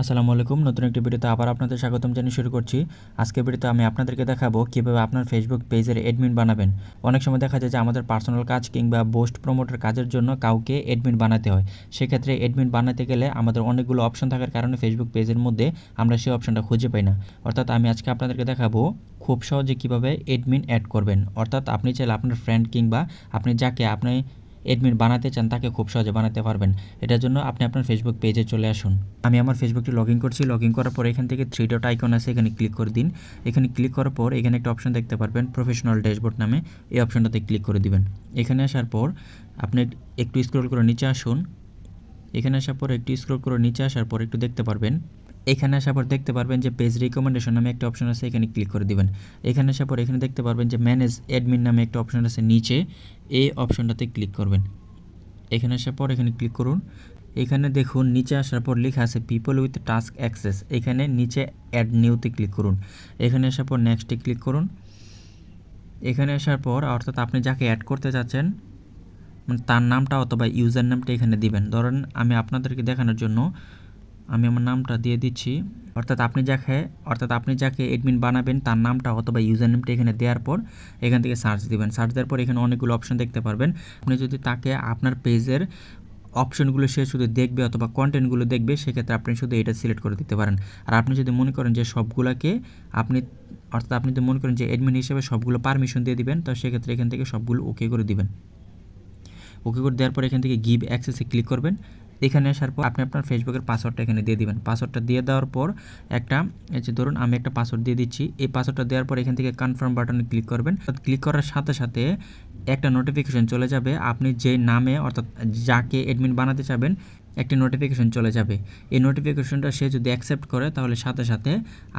আসসালামু আলাইকুম, নতুন একটি ভিডিওতে আবার আপনাদের স্বাগতম জানিয়ে শুরু করছি। আজকের ভিডিওতে আমি আপনাদেরকে দেখাবো কীভাবে আপনার ফেসবুক পেজের এডমিন বানাবেন। অনেক সময় দেখা যায় যে আমাদের পার্সোনাল কাজ কিংবা বোস্ট প্রমোটের কাজের জন্য কাউকে এডমিন বানাতে হয়। সেক্ষেত্রে এডমিন বানাতে গেলে আমাদের অনেকগুলো অপশন থাকার কারণে ফেসবুক পেজের মধ্যে আমরা সেই অপশনটা খুঁজে পাই না। অর্থাৎ আমি আজকে আপনাদেরকে দেখাবো খুব সহজে কীভাবে এডমিন অ্যাড করবেন। অর্থাৎ আপনি চাইলে আপনার ফ্রেন্ড কিংবা আপনি যাকে, আপনি এডমিন বানাতে চান, তাকে খুব সহজে বানাতে পারবেন। এটার জন্য আপনি আপনার ফেসবুক পেজে চলে আসুন। আমি আমার ফেসবুকটি লগ ইন করছি। লগ ইন করার পর এখান থেকে থ্রি ডট আইকন আছে, এখানে ক্লিক করে দিন। এখানে ক্লিক করার পর এখানে একটা অপশন দেখতে পারবেন প্রফেশনাল ড্যাশবোর্ড নামে। এই অপশনটাতে ক্লিক করে দিবেন। এখানে আসার পর আপনি একটু স্ক্রল করে নিচে আসুন। এখানে আসার পর একটু স্ক্রল করে নিচে আসার পর একটু দেখতে পারবেন। এখানে আসার পর দেখতে পারবেন যে পেজ রিকমেন্ডেশন নামে একটা অপশন আছে, এখানে ক্লিক করে দিবেন। এখানে আসার পর এখানে দেখতে পারবেন যে ম্যানেজ অ্যাডমিন নামে একটা অপশন আছে নিচে, এই অপশনটাতে ক্লিক করবেন। এখানে আসার পর এখানে ক্লিক করুন। এখানে দেখুন, নিচে আসার পর লেখা আছে পিপল উইথ টাস্ক অ্যাক্সেস এখানে নিচে অ্যাড নিউতে ক্লিক করুন। এখানে আসার পর নেক্সটে ক্লিক করুন। এখানে আসার পর, অর্থাৎ আপনি যাকে অ্যাড করতে চাচ্ছেন মানে তার নামটা অথবা ইউজার নামটা এখানে দিবেন। ধরেন আমি আপনাদেরকে দেখানোর জন্য আমি আমার নামটা দিয়ে দিচ্ছি। অর্থাৎ আপনি যাকে, অর্থাৎ আপনি যাকে এডমিন বানাবেন, তার নামটা অথবা ইউজার নেমটা এখানে দেওয়ার পর এখান থেকে সার্চ দিবেন। সার্চ দেওয়ার পর এখানে অনেকগুলো অপশন দেখতে পারবেন। আপনি যদি তাকে আপনার পেজের অপশনগুলো সে শুধু দেখবে অথবা কন্টেন্টগুলো দেখবে, সেক্ষেত্রে আপনি শুধু এটা সিলেক্ট করে দিতে পারেন। আর আপনি যদি মনে করেন যে সবগুলোকে আপনি, অর্থাৎ আপনি যদি মনে করেন যে অ্যাডমিন হিসেবে সবগুলো পারমিশন দিয়ে দিবেন, তো সেক্ষেত্রে এখান থেকে সবগুলো ওকে করে দিবেন। ওকে করে দেওয়ার পর এখান থেকে গিভ অ্যাক্সেসে ক্লিক করবেন। এখানে আসার পর আপনি আপনার ফেসবুকের পাসওয়ার্ডটা এখানে দিয়ে দিবেন। পাসওয়ার্ডটা দিয়ে দেওয়ার পর একটা, এই যে ধরুন আমি একটা পাসওয়ার্ড দিয়ে দিচ্ছি, এই পাসওয়ার্ডটা দেওয়ার পর এখান থেকে কনফার্ম বাটনে ক্লিক করবেন। ক্লিক করার সাথে সাথে একটা নোটিফিকেশন চলে যাবে, আপনি যে নামে অর্থাৎ যাকে অ্যাডমিন বানাতে চাবেন, একটি নোটিফিকেশন চলে যাবে। এই নোটিফিকেশনটা সে যদি অ্যাকসেপ্ট করে, তাহলে সাথে সাথে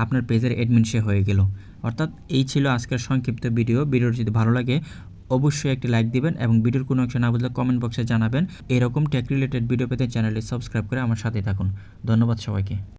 আপনার পেজের অ্যাডমিন সে হয়ে গেল। অর্থাৎ এই ছিল আজকের সংক্ষিপ্ত ভিডিও ভিডিওর যদি ভালো লাগে অবশ্যই একটি লাইক দিবেন এবং ভিডিওর কোনো অংশ না বুঝলে কমেন্ট বক্সে জানাবেন। এরকম টেক রিলেটেড ভিডিও পেতে চ্যানেলটি সাবস্ক্রাইব করে আমার সাথে থাকুন। ধন্যবাদ সবাইকে।